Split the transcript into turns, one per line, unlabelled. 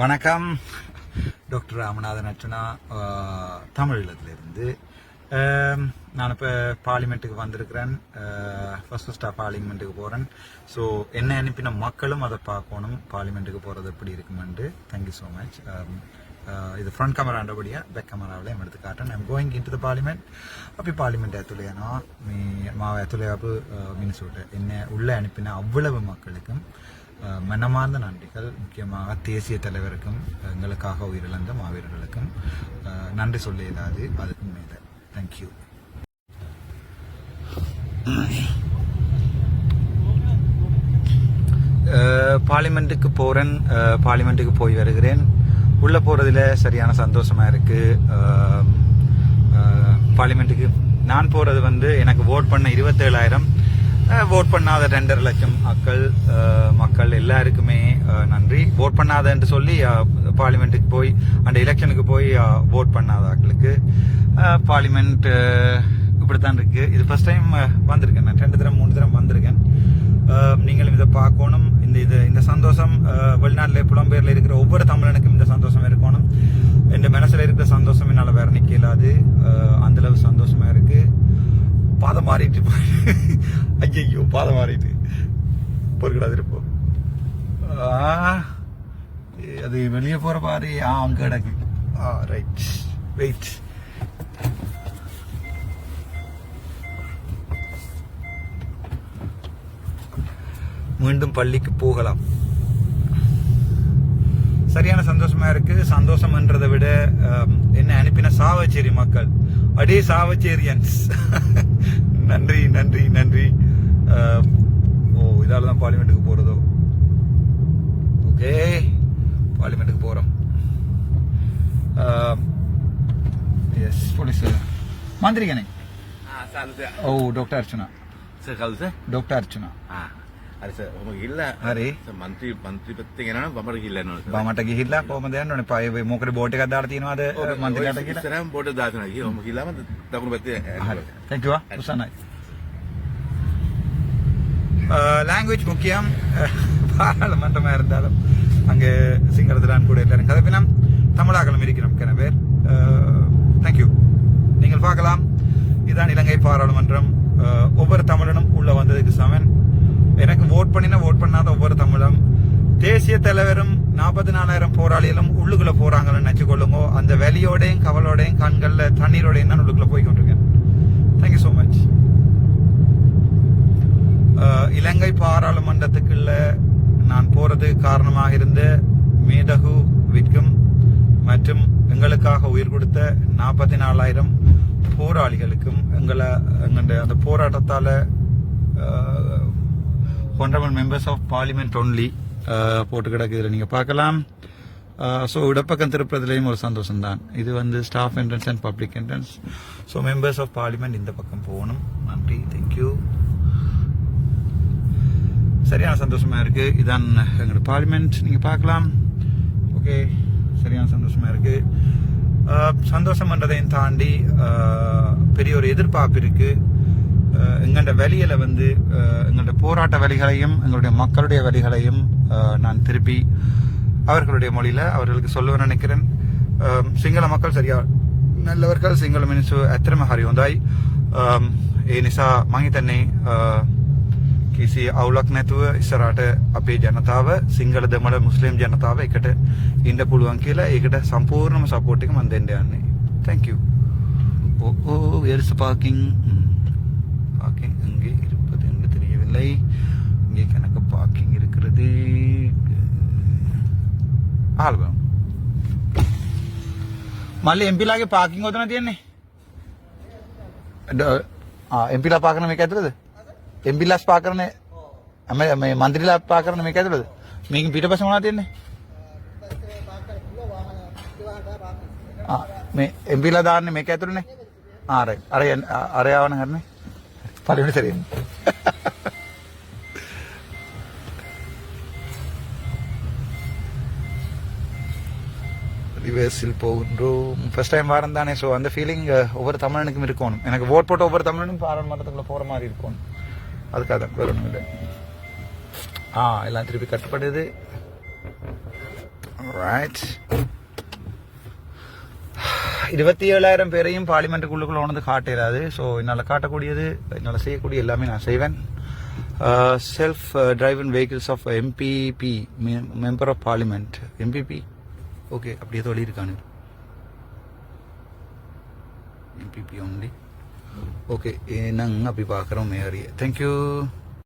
வணக்கம். டாக்டர் ராமநாதன் அர்ச்சனா தமிழீழத்திலிருந்து நான் இப்போ பார்லிமெண்ட்டுக்கு வந்திருக்கிறேன். ஃபஸ்ட் ஃபஸ்ட்டாக பார்லிமெண்ட்டுக்கு போகிறேன் ஸோ என்ன அனுப்பின மக்களும் அதை பார்க்கணும். பார்லிமெண்ட்டுக்கு போகிறது எப்படி இருக்குமென்ட்டு தேங்க்யூ ஸோ மச் இது ஃப்ரண்ட் கேமராண்டபடியாக பேக் கேமராவில் எடுத்து காட்டேன் I'm going into the parliament அப்படி பார்லிமெண்ட் ஏத்துலையானோ மீ மாவை ஏத்துலையாப்பு மினிசோட்டை என்ன உள்ளே அனுப்பின அவ்வளவு மக்களுக்கும் மனமார்ந்த நன்றிகள். முக்கியமாக தேசிய தலைவருக்கும் எங்களுக்காக உயிரிழந்த மாவீரர்களுக்கும் நன்றி சொல்ல இயலாது அதுக்கும் மேலே தேங்க்யூ பார்லிமெண்ட்டுக்கு போகிறேன் பார்லிமெண்ட்டுக்கு போய் வருகிறேன். உள்ளே போகிறதுல சரியான சந்தோஷமாக இருக்குது பார்லிமெண்ட்டுக்கு நான் போகிறது வந்து எனக்கு ஓட் பண்ண இருபத்தேழாயிரம். ஓட் பண்ணாத ரெண்டரை லட்சம் மக்கள் மக்கள் எல்லாருக்குமே நன்றி. நன்றி ஓட் பண்ணாதன்னு சொல்லி பார்லிமெண்ட்டுக்கு போய் அந்த எலெக்ஷனுக்கு போய் ஓட் பண்ணாத ஆட்களுக்கு பார்லிமெண்ட் இப்படித்தான் இருக்கு. இது ஃபர்ஸ்ட் டைம் வந்திருக்கேன். நான் ரெண்டு தரம் மூணு தரம் வந்திருக்கேன். நீங்களும் இதை பார்க்கணும். இந்த இது இந்த சந்தோஷம் வெளிநாட்டில் புலம்பெயரில் இருக்கிற ஒவ்வொரு தமிழனுக்கும் இந்த சந்தோஷம் இருக்கணும். என் மனசில் இருக்கிற சந்தோஷம் என்னால் வேற நிக்க இயலாது சந்தோஷம் இருக்கு பாதம் மாறிட்டு ஐயோ பாதம் மாறிட்டு. பொறுக்கடாது இருப்போம் அது வெளியே போற மாதிரி ஆ அங்க கிடக்கு. ஆ ரைட் வெயிட் மீண்டும் பள்ளிக்கு போகலாம். சரியான சந்தோஷமா இருக்கு. சந்தோஷம்ன்றதை விட என்ன அனுப்பின சாவச்சேரி மக்கள். அடே சாவச்சேரியன்ஸ். நன்றி நன்றி நன்றி. பார்லிமெண்ட்டுக்கு போகிறதோ ஓகே பார்லிமெண்ட்டுக்கு போகிறோம் எஸ் போலீஸ் மாந்திரிகனே
ಓ ಡಾಕ್ಟರ್
ಅರ್ಚನಾ ಸರ್ ಹೌದು
ಸರ್
ಡಾಕ್ಟರ್ ಅರ್ಚನಾ
ಹಾಂ ಅರೆ ಸರ್
ಇಲ್ಲ
ಅರೆ ಸರ್ ಮಂತ್ರಿ ಮಂತ್ರಿ ಪತ್ತೆಗೆ
ಏನೋ ಬಮಟಗಿ ಇಲ್ಲ ನೋಡಿ ಬಮಟಗಿ ಇಲ್ಲ ಹೋಮದ ಏನು ನೋಡಿ ಪಾಯ್ ಮೂಕರಿ ಬೋಟ್ ಗೆ
ದಾಡ್ತಿ ಏನೋ ಅದು ಮಂತ್ರಿ ಬೋಟ್ ದಾಡ್ತಿ ಹೋಮಗಿಲ್ಲ
ಮತ್ತೆ ತಗೊಂಡು ಬರ್ತೀವಿ ಥ್ಯಾಂಕ್ ಯು ಹುಸನ್ ಆಯ್ತು லாங்குவேஜ் முக்கியம். பாராளுமன்றமாக இருந்தாலும் அங்கே சிங்களத்திலான் கூட எல்லாரும் கதப்பினம் தமிழாக்களும் இருக்கிறோம் கன பேர். தேங்க்யூ நீங்கள் பார்க்கலாம். இதுதான் இலங்கை பாராளுமன்றம். ஒவ்வொரு தமிழனும் உள்ளே வந்ததுக்கு சமன். எனக்கு ஓட் பண்ணினா ஓட் பண்ணாத ஒவ்வொரு தமிழும். தேசிய தலைவரும் நாற்பத்தி நாலாயிரம் போராளிகளும் உள்ளுக்குள்ள போறாங்கன்னு நினைச்சு கொள்ளுங்க. அந்த வெளியோடையும் கவலோடையும் கண்களில் தண்ணீரோடையும் தான் உள்ளுக்குள்ள போய் கொண்டிருக்கேன். தேங்க்யூ ஸோ மச் அஹ், இலங்கை பாராளுமன்றத்துக்குள்ள நான் போறதுக்கு காரணமாக இருந்த மேதகு விற்கும் மற்றும் எங்களுக்காக உயிர் கொடுத்த நாற்பத்தி நாலாயிரம் போராளிகளுக்கும் எங்களை எங்களுடைய அந்த போராட்டத்தால் honourable members of parliament only போட்டு கிடக்குதுல இதில் நீங்கள் பார்க்கலாம். ஸோ இடப்பக்கம் திருப்பதிலையும் ஒரு சந்தோஷம் தான் இது வந்து staff entrance and public entrance so members of parliament இந்த பக்கம் போகணும். நன்றி. தேங்க்யூ சரியான சந்தோஷமாக இருக்குது இதான் எங்களோட பார்லிமெண்ட் நீங்கள் பார்க்கலாம். ஓகே சரியான சந்தோஷமாக இருக்குது சந்தோஷம்ன்றதையும் தாண்டி பெரிய ஒரு எதிர்பார்ப்பு இருக்குது எங்கள்ட வழிகளை வந்து எங்கள்ட போராட்ட வழிகளையும் எங்களுடைய மக்களுடைய வழிகளையும் நான் திருப்பி அவர்களுடைய மொழியில் அவர்களுக்கு சொல்லுவேன் நினைக்கிறேன். சிங்கள மக்கள் சரியா நல்லவர்கள். சிங்கள மினிசு எத்திரம ஹரி ஏ நிசா மாங்கி தன்னை කිසි අවුලක් නැතුව ඉස්සරට අපේ ජනතාව සිංහල දෙමළ මුස්ලිම් ජනතාව එකට ඉන්න පුළුවන් කියලා ඒකට සම්පූර්ණම සපෝට් එක මම දෙන්න යන්නේ thank you O O where is parking parking அங்கே இருப்பது என்று தெரியவில்லை இங்கே கணக்கு பார்க்கிங் இருக்கிறது ஆல்பம் මල්ලි එම්පිලාගේ පාකින් ඔතන තියෙන්නේ එම්පිලා පාකරන මේක ඇතුළද එම්පිලාස් පාකරන අම මේ මන්ත්‍රීලා පාකරන මේක ඇතුළද මේක පිටපස්ස මොනවද තියෙන්නේ ආ මේ එම්පිලා දාන්නේ මේක ඇතුළනේ ආ රයිට් අර යන්න- අ- අර යවන හරිනේ පළවෙනි සැරේ ரிவர்ஸில் போகின்றோம் ஃபர்ஸ்ட் டைம் வாரம் தானே ஸோ அந்த ஃபீலிங் ஒவ்வொரு தமிழனுக்கும் இருக்கணும் எனக்கு ஓட் போட்ட ஒவ்வொரு தமிழனும் பாராளுமன்றத்துக்குள்ள போகிற மாதிரி இருக்கணும் அதுக்காக தான் ஒன்றும் இல்லை. ஆ எல்லாம் திருப்பி கட்டுப்படுது. ரைட் இருபத்தி ஏழாயிரம் பேரையும் பார்லிமெண்ட்டுக்குள்ளுக்குள்ள ஒன்று காட்டிடாது ஸோ என்னால் காட்டக்கூடியது என்னால் செய்யக்கூடிய எல்லாமே நான் செய்வேன். Self driven vehicles of MPP member of parliament MPP okay அப்படியே தோழி இருக்கானு. ओके ए नंग अभी पाकर हूँ मैं अरे थैंक यू